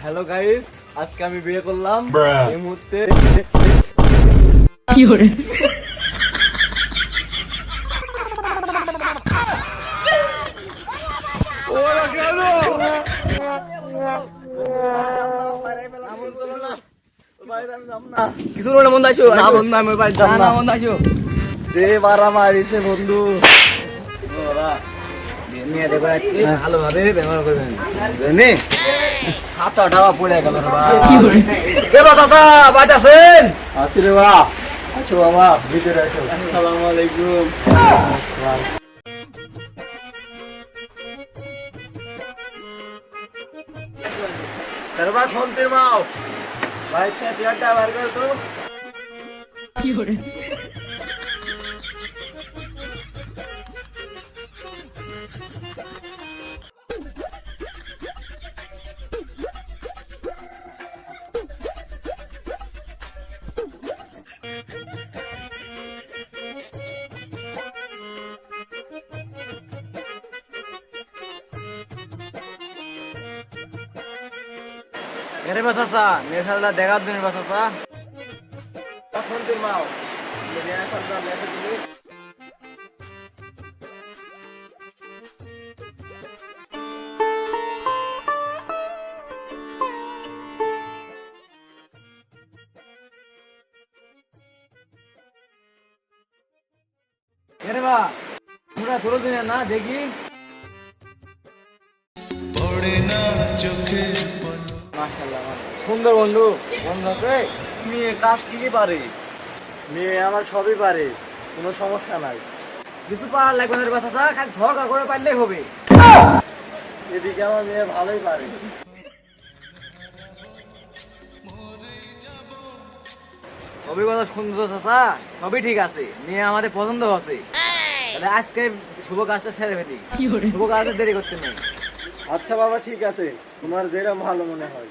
Hello guys আজকে আমি বিয়ে করলাম। এই মুহূর্তে ওরা কেন? কিছু না মন আসো না বন্ধু আমি বাড়ি যাব না আসো বারা মারিছে বন্ধু। ওরা ভালোভাবে ব্যবহার করবেন। সাত আটা পড়ে গেল রে বাবা কে বাবা চাচা বাড়িতে আছেন আছি রে বা আসো বাবা ভিতরে আসো আসসালামু আলাইকুম। সর্বা শুনতে মাও ভাই চেয়ারটা বার কর তো এরে বা চাচা মেয়ে শালা দেখার জন্য বা চাচা শুনতে মাও মেরে আসল লেখা দিলি এরে বা তোমরা ধরো দিন না দেখি মাশাআল্লাহ সুন্দর বন্ধু। বন্ধু আছে মেয়ে কাজ কি কি পারে? মেয়ে আমার সবই পারে কোনো সমস্যা নাই। কিছু লাগবে না খালি ঝগড়া করে পারলেই হবে। এদিকে আমার মেয়ে ভালোই পারে। সবই কথা সুন্দর চাচা? সবই ঠিক আছে। নিয়ে আমাদের পছন্দ আছে তাহলে আজকে শুভ কাজটা সেরে ফেলি। শুভ কাজটা দেরি করতে নেই। আচ্ছা বাবা ঠিক আছে। তোমার যেটা ভালো মনে হয়।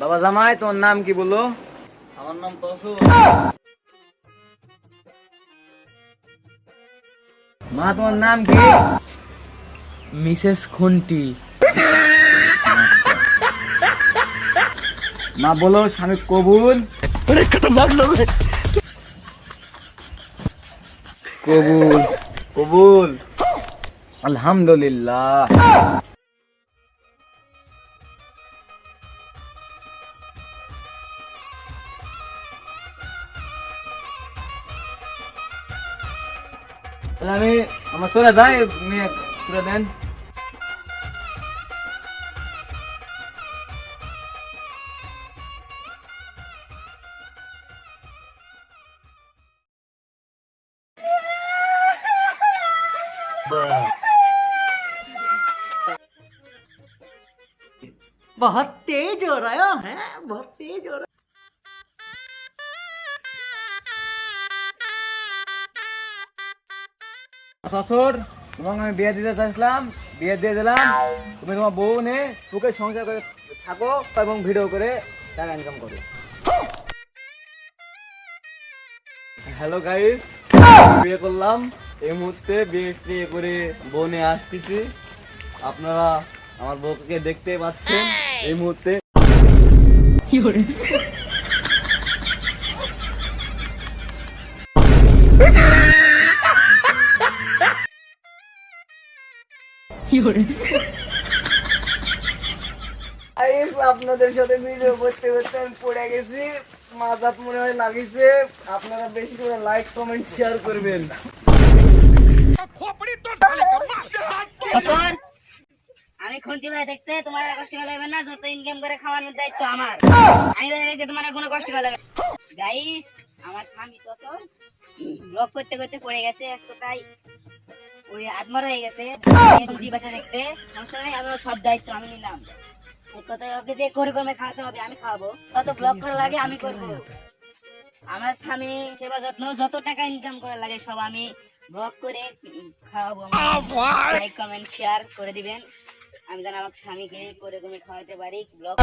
বাবা জামাই তোমার নাম কি বলল আমার নাম তসু। মা তোমার নাম কি? মিসেস খুন্টি মা বলো স্বামী কবুল? কবুল। কবুল। আলহামদুলিল্লাহ। बहुत तेज हो रहा है बहुत तेज हो रहा শ্বশুর তোমাকে আমি বিয়ে দিতে চাইছিলাম, বিয়ে দিয়ে দিলাম। তুমি তোমার বউ নে সুখে সংসার করে থাকো এবং ভিডিও করে টাকা ইনকাম করো। হ্যালো গাইস বিয়ে করলাম। এই মুহূর্তে বিয়ে টিয়ে করে বনে আসতেছি। আপনারা আমার বউকে দেখতে পাচ্ছেন। এই মুহূর্তে গাইস আপনাদের সাথে ভিডিও করতে করতে আমি পড়ে গেছি। মাজাত মনে হয় লাগিছে। আপনারা বেশি করে লাইক কমেন্ট শেয়ার করবেন। আমি খুন্তি ভাই দেখতে তোমার কষ্ট করা লাগবে না যত ইনকাম করে খাওয়ানোর দায়িত্ব আমার। আমি ভাই দেখতে তোমার কোনো কষ্ট করা লাগবে গাইস আমার স্বামী তসর ব্লক করতে করতে পড়ে গেছে এক কথায়। ওই আত্মার হয়ে গেছে। দুটি বাচ্চা দেখতে। সমস্যা নাই আমি সব দায়িত্ব আমি নিলাম। কথায় ওকে দিয়ে করে কর্মে খাওয়াতে হবে আমি খাওয়াবো। কত ব্লক করা লাগে আমি করব। আমার স্বামী সেবা যত্ন যত টাকা ইনকাম করা লাগে সব আমি ব্লগ করে খাওয়াবো লাইক কমেন্ট শেয়ার করে দিবেন। আমি যেন আমার স্বামীকে করে করে খাওয়াতে পারি ব্লগ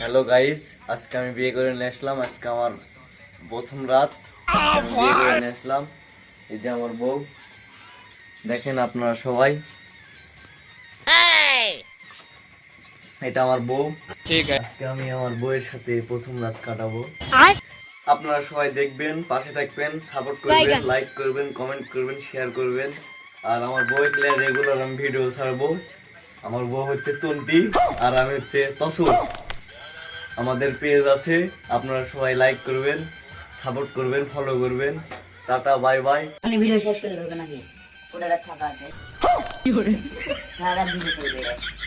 হ্যালো গাইস আজকে আমি বিয়ে করে নিয়ে আসলাম। আজকে আমার প্রথম রাত। আজকে আমি বিয়ে করে নিয়ে আসলাম। এই যে আমার বউ। দেখেন আপনারা সবাই। এটা আমার বউ। ঠিক আছে। আজকে আমি আমার বউয়ের সাথে প্রথম রাত কাটাবো। আপনারা সবাই দেখবেন পাশে থাকবেন সাপোর্ট করবেন লাইক করবেন কমেন্ট করবেন শেয়ার করবেন। আর আমার বউ প্লেয়ার রেগুলার আমি ভিডিও ছাড়বো। আমার বউ হচ্ছে তন্টি আর আমি হচ্ছে তসুর। আমাদের পেজ আছে আপনারা সবাই লাইক করবেন সাপোর্ট করবেন ফলো করবেন। Tata bye bye. আমি ভিডিও শেষ করে দেবো নাকি ওটা থাকা আছে। সারা ভিডিও শেষ করে দেবে